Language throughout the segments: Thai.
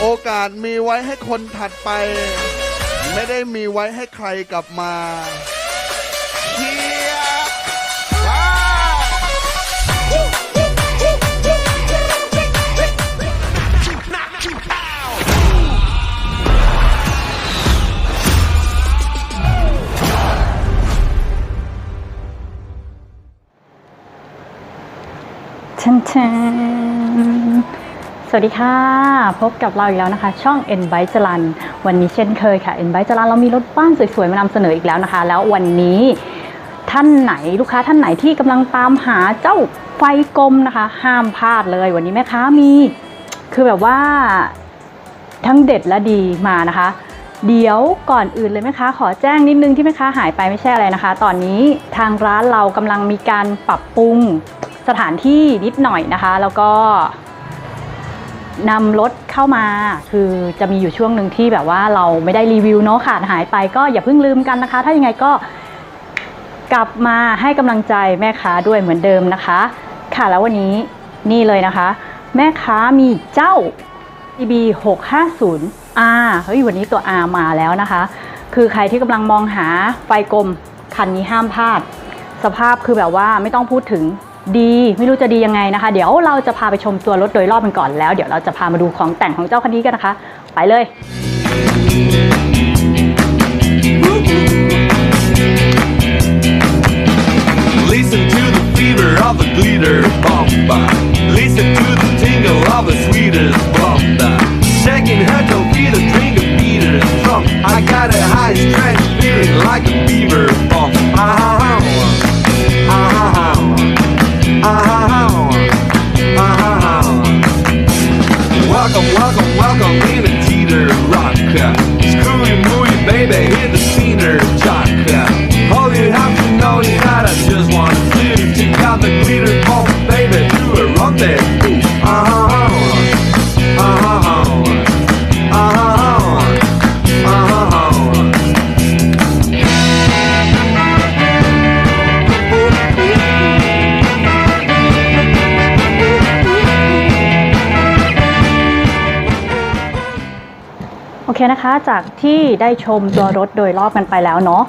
โอกาสมีไว้ให้คนถัดไป ไม่ได้มีไว้ให้ใครกลับมาเชียร์ชันชัน วัสดีค่ะ พบกับเราอีกแล้วนะคะ ช่อง N b y จรันวันนี้เช่นเคยค่ะ N b y จรันเรามีรถบ้านสวยๆมานำเสนออีกแล้วนะคะ แล้ววันนี้ท่านไหนลูกค้าท่านไหนที่กำลังตามหาเจ้าไฟกลมนะคะ ห้ามพลาดเลย วันนี้แม่ค้ามี คือแบบว่าทั้งเด็ดและดีมานะคะ เดี๋ยวก่อนอื่นเลยแม่ค้าขอแจ้งนิดนึงที่แม่ค้าหายไปไม่ใช่อะไรนะคะ ตอนนี้ทางร้านเรากำลังมีการปรับปรุงสถานที่นิดหน่อยนะคะ แล้วก็ นำรถเข้ามาคือจะมีอยู่ช่วงหนึ่งที่แบบว่าเราไม่ได้รีวิวเนาะขาดหายไปก็อย่าเพิ่งลืมกันนะคะ ถ้ายังไงก็กลับมาให้กำลังใจแม่ค้าด้วยเหมือนเดิมนะคะ ค่ะแล้ววันนี้นี่เลยนะคะ แม่ค้ามีเจ้า EB 650 R เฮ้ยวันนี้ตัว R มาแล้วนะคะ คือใครที่กำลังมองหาไฟกลมคันนี้ห้ามพลาด สภาพคือแบบว่าไม่ต้องพูดถึง ดีไม่รู้จะดียังไงนะคะ เดี๋ยวเราจะพาไปชมตัวรถโดยรอบกันก่อนแล้ว เดี๋ยวเราจะพามาดูของแต่งของเจ้าคันนี้กันนะคะ ไปเลย I got a high strength feeling like a beaver นะคะจากที่ได้ชมตัวรถโดยรอบกันไปแล้วเนาะ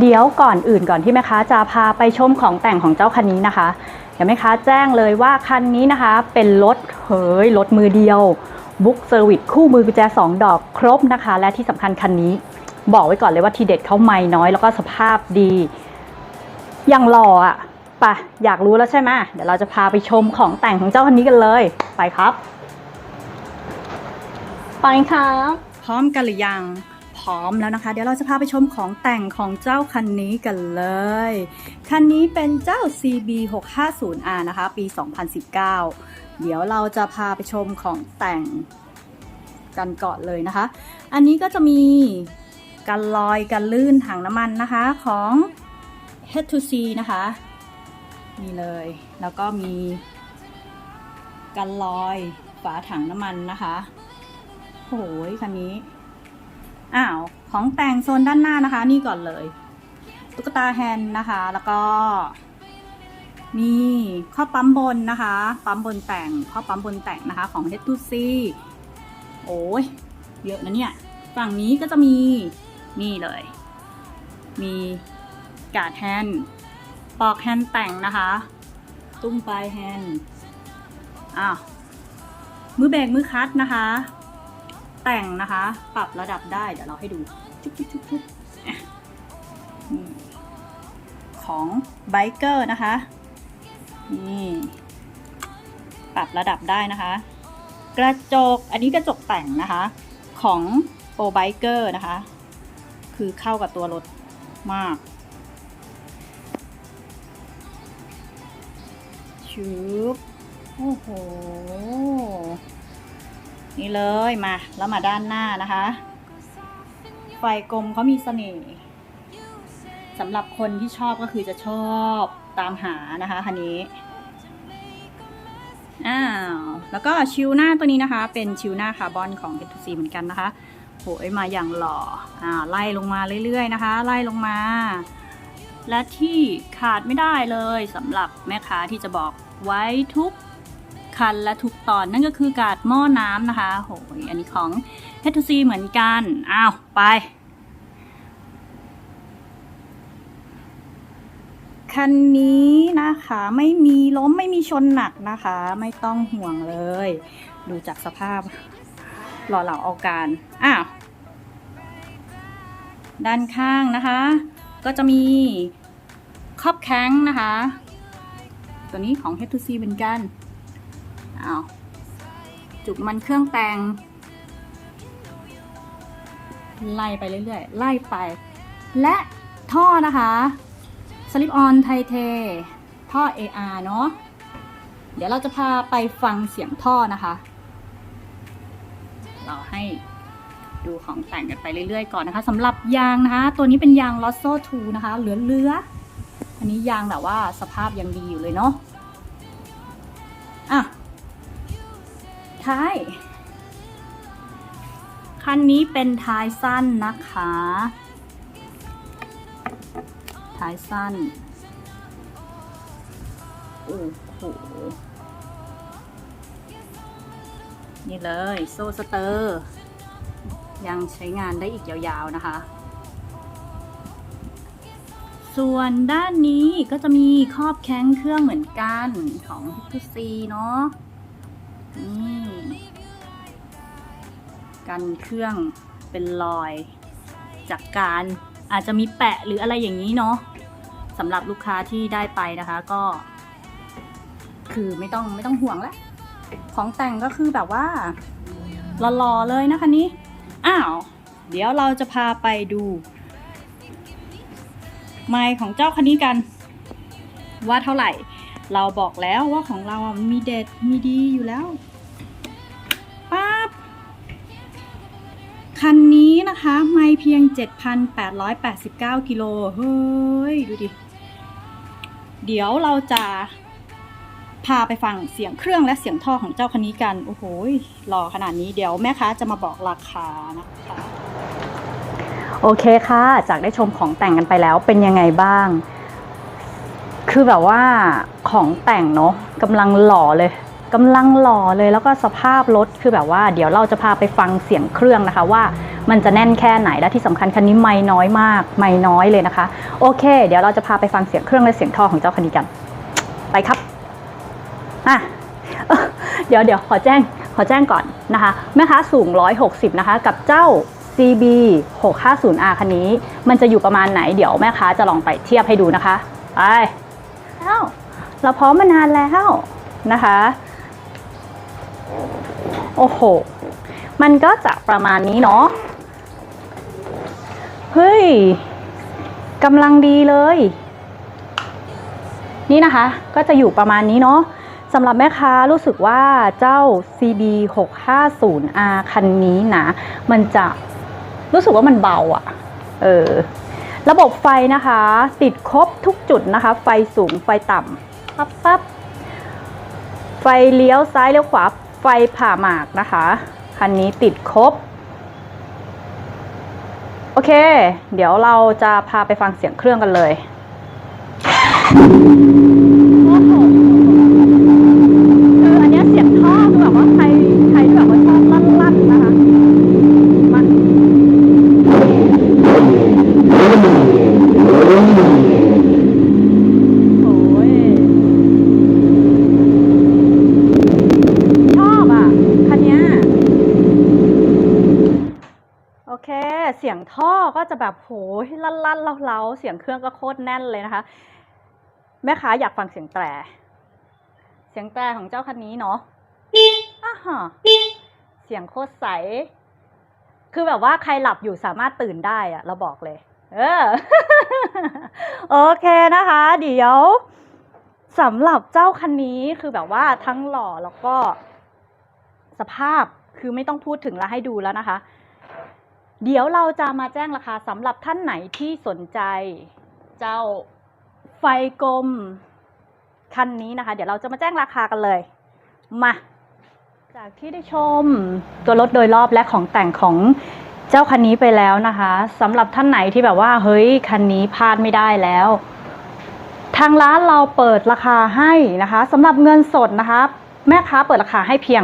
เดี๋ยวก่อนอื่นก่อนที่แม่ค้าจะพาไปชมของแต่งของเจ้าคันนี้นะคะ เดี๋ยวแม่ค้าแจ้งเลยว่าคันนี้นะคะ เป็นรถเฮ้ยรถมือเดียวบุ๊กเซอร์วิสคู่มือกุญแจ 2 ดอกครบนะคะ และที่สำคัญคันนี้ บอกไว้ก่อนเลยว่าทีเด็ดเขาไม่น้อย แล้วก็สภาพดีย่างหล่ออะปะอยากรู้แล้วใช่ไหมเดี๋ยวเราจะพาไปชมของแต่งของเจ้าคันนี้กันเลย ไปครับ ไปครับ พร้อมกันหรือยังพร้อมแล้วนะคะ เดี๋ยวเราจะพาไปชมของแต่งของเจ้าคันนี้กันเลย คันนี้เป็นเจ้า CB 650R นะคะ ปี 2019 เดี๋ยวเราจะพาไปชมของแต่งกันก่อนเลยนะคะ อันนี้ก็จะมีกันลอยกันลื่นถังน้ำมันนะคะของ H2C นะคะนี่เลย แล้วก็มีกันลอยฝาถังน้ำมันนะคะ โอ้ยคันนี้ อ้าว ของแต่งโซนด้านหน้านะคะ นี่ก่อนเลย ตุ๊กตาแฮนนะคะ แล้วก็ มีข้อปั๊มบนนะคะ ปั๊มบนแต่ง ข้อปั๊มบนแต่งนะคะ ของ h 2 c โอ้ย เยอะนะเนี่ย ฝั่งนี้ก็จะมี นี่เลย มีการ์ดแฮนปอกแฮนแต่งนะคะ ตุ้มปลายแฮนอ้าว มือเบกมือคัดนะคะ แต่งนะคะ ปรับระดับได้เดี๋ยวเราให้ดูชุบชุบชุบชุบของไบเกอร์นะคะ นี่ปรับระดับได้นะคะ กระจกอันนี้กระจกแต่งนะคะ ของโปรไบเกอร์นะคะ คือเข้ากับตัวรถมากชุบโอ้โห นี่เลยมาแล้วมาด้านหน้านะคะ ไฟกลมเขามีเสน่ห์สำหรับคนที่ชอบก็คือจะชอบตามหานะคะคันนี้อ้าวแล้วก็ชิวหน้าตัวนี้นะคะ เป็นชิวหน้าคาร์บอนของ h 2 c เหมือนกันนะคะโหยมาอย่างหล่ออ่าไล่ลงมาเรื่อยๆนะคะ ไล่ลงมา และที่ขาดไม่ได้เลยสำหรับแม่ค้าที่จะบอกไว้ทุก คันและทุกตอนนั่นก็คือกาดหม้อน้ำนะคะโหยอันนี้ของ h 2 c เหมือนกัน อ้าว ไป คันนี้นะคะไม่มีล้มไม่มีชนหนักนะคะ ไม่ต้องห่วงเลย ดูจากสภาพหล่อเหลาเอาการ อ้าว ด้านข้างนะคะ ก็จะมีครอบแข้งนะคะ ตัวนี้ของ h 2 c เหมือนกัน อ้าจุกมันเครื่องแต่งไล่ไปเรื่อยๆ ไล่ไป และท่อนะคะสลิปออนไทเท ท่อ AR เนาะเดี๋ยวเราจะพาไปฟังเสียงท่อนะคะ เราให้ดูของแต่งกันไปเรื่อยๆ ก่อนนะคะสำหรับยางนะคะ ตัวนี้เป็นยาง l o s s o 2นะคะ เหลือๆ อันนี้ยางแบบว่าสภาพยังดีอยู่เลยเนาะ ท้าย คันนี้เป็นท้ายสั้นนะคะ ท้ายสั้น โอ้โห นี่เลย โซ่สเตอร์ ยังใช้งานได้อีกยาวๆนะคะ ส่วนด้านนี้ก็จะมีครอบแข้งเครื่องเหมือนกันของ h 2 c เนาะ กันเครื่องเป็นรอย จากการอาจจะมีแปะหรืออะไรอย่างนี้เนาะสำหรับลูกค้าที่ได้ไปนะคะก็ คือไม่ต้องไม่ต้องห่วงแล้วของแต่งก็คือแบบว่าหล่อๆเลยนะคะนี้อ้าว เดี๋ยวเราจะพาไปดู ไมค์ของเจ้าคันนี้กัน ว่าเท่าไหร่ เราบอกแล้วว่าของเราอะมันมีเด็ดมีดีอยู่แล้วปั๊บคันนี้นะคะ ไม่เพียง 7,889 กิโลเฮ้ย ดูดิ เดี๋ยวเราจะพาไปฟังเสียงเครื่องและเสียงท่อของเจ้าคันนี้กัน โอ้โหหล่อขนาดนี้เดี๋ยวแม่ค้าจะมาบอกราคานะคะ โอเคค่ะ จากได้ชมของแต่งกันไปแล้วเป็นยังไงบ้าง คือแบบว่าของแต่งเนาะกำลังหล่อเลยกำลังหล่อเลยแล้วก็สภาพรถคือแบบว่า เดี๋ยวเราจะพาไปฟังเสียงเครื่องนะคะว่ามันจะแน่นแค่ไหนและที่สำคัญคันนี้ไม่น้อยมาก ไม่น้อยเลยนะคะ โอเค เดี๋ยวเราจะพาไปฟังเสียงเครื่องและเสียงท่อของเจ้าคันนี้กัน ไปครับอะเอ้อเดี๋ยวเดี๋ยวขอแจ้งขอแจ้งก่อนนะคะแม่ค้าสูง 160 นะคะ กับเจ้า CB 650R คันนี้ มันจะอยู่ประมาณไหน เดี๋ยวแม่ค้าจะลองไปเทียบให้ดูนะคะ ไป แล้ว เราพร้อมมานานแล้วนะคะ โอ้โห มันก็จะประมาณนี้เนาะ เฮ้ยกำลังดีเลย นี่นะคะ ก็จะอยู่ประมาณนี้เนาะสำหรับแม่ค้ารู้สึกว่าเจ้า CB 650R คันนี้นะ มันจะรู้สึกว่ามันเบาอะ่ะ เออ ระบบไฟนะคะ ติดครบทุกจุดนะคะ ไฟสูงไฟต่ำปั๊บปั๊บไฟเลี้ยวซ้ายเลี้ยวขวาไฟผ่าหมากนะคะคันนี้ติดครบ โอเค เดี๋ยวเราจะพาไปฟังเสียงเครื่องกันเลย โอ้โหคืออันเนี้ยเสียงท่อคือแบบว่าใครใครที่แบบว่าชอบลั่นๆนะคะมันโอ้ยชอบอะ คันเนี้ยโอเค เสียงท่อก็จะแบบโหยลั่นๆเล้าๆเสียงเครื่องก็โคตรแน่นเลยนะคะ แม่ค้าอยากฟังเสียงแตร เสียงแตรของเจ้าคันนี้เนาะอ่าฮะเสียงโคตรใส คือแบบว่าใครหลับอยู่สามารถตื่นได้อะเราบอกเลย เออ โอเคนะคะ เดี๋ยวสำหรับเจ้าคันนี้คือแบบว่าทั้งหล่อแล้วก็สภาพคือไม่ต้องพูดถึงแล้วให้ดูแล้วนะคะ เดี๋ยวเราจะมาแจ้งราคาสำหรับท่านไหนที่สนใจ เจ้าไฟกลมคันนี้นะคะ เดี๋ยวเราจะมาแจ้งราคากันเลย มา จากที่ได้ชมตัวรถโดยรอบและของแต่งของเจ้าคันนี้ไปแล้วนะคะสำหรับท่านไหนที่แบบว่า เฮ้ยคันนี้พลาดไม่ได้แล้ว ทางร้านเราเปิดราคาให้นะคะสำหรับเงินสดนะคะ แม่ค้าเปิดราคาให้เพียง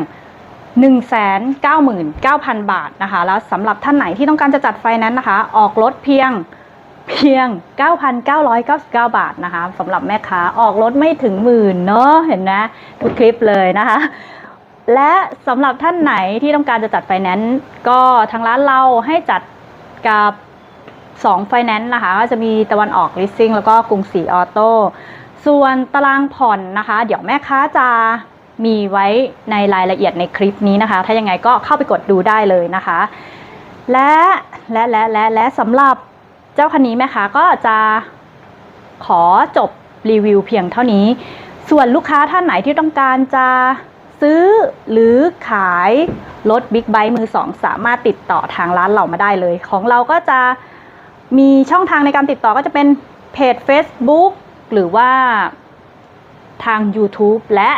199,000 บาทนะคะ แล้วสำหรับท่านไหนที่ต้องการจะจัดไฟแนนซ์นะคะ ออกรถเพียงเพียง 9,999 บาทนะคะสำหรับแม่ค้าออกรถไม่ถึงหมื่นเนาะเห็นไหมทุกคลิปเลยนะคะ และสำหรับท่านไหนที่ต้องการจะจัดไฟแนนซ์ก็ทางร้านเราให้จัดกับ2ไฟแนนซ์นะคะก็จะมีตะวันออกลิสซิ่งแล้วก็กรุงศรีออโต้ส่วนตารางผ่อนนะคะ เดี๋ยวแม่ค้าจะ มีไว้ในรายละเอียดในคลิปนี้นะคะ ถ้ายังไงก็เข้าไปกดดูได้เลยนะคะ และและและและและสำหรับเจ้าคันนี้แม่ค้าก็จะขอจบรีวิวเพียงเท่านี้ ส่วนลูกค้าท่านไหนที่ต้องการจะซื้อหรือขายรถบิ๊กไบค์มือสองสามารถติดต่อทางร้านเรามาได้เลย ของเราก็จะมีช่องทางในการติดต่อก็จะเป็นเพจ Facebook หรือว่าทาง YouTube และ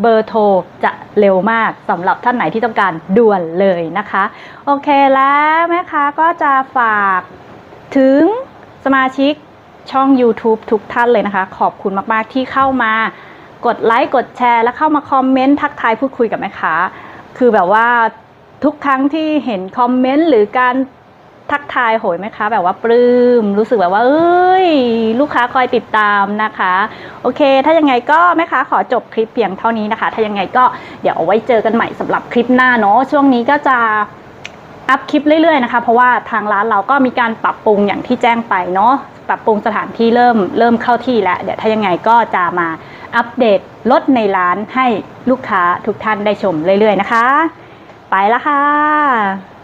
เบอร์โทรจะเร็วมากสำหรับท่านไหนที่ต้องการด่วนเลยนะคะ โอเคแล้วแม่ค้าก็จะฝากถึงสมาชิกช่อง YouTube ทุกท่านเลยนะคะ ขอบคุณมาก ๆ ที่เข้ามากดไลค์กดแชร์ และเข้ามาคอมเมนต์ทักทายพูดคุยกับแม่ค้า คือแบบว่าทุกครั้งที่เห็นคอมเมนต์หรือการ ทักทายโหยไหมคะ แบบว่าปลื้มรู้สึกแบบว่า เอ้ย ลูกค้าคอยติดตามนะคะ โอเค ถ้ายังไงก็แม่ค้าขอจบคลิปเพียงเท่านี้นะคะ ถ้ายังไงก็เดี๋ยวเอาไว้เจอกันใหม่สำหรับคลิปหน้าเนาะช่วงนี้ก็จะอัพคลิปเรื่อยๆนะคะ เพราะว่าทางร้านเราก็มีการปรับปรุงอย่างที่แจ้งไปเนาะปรับปรุงสถานที่เริ่มเริ่มเข้าที่แล้ว เดี๋ยวถ้ายังไงก็จะมาอัปเดตรถในร้านให้ลูกค้าทุกท่านได้ชมเรื่อยๆนะคะ ไปละค่ะ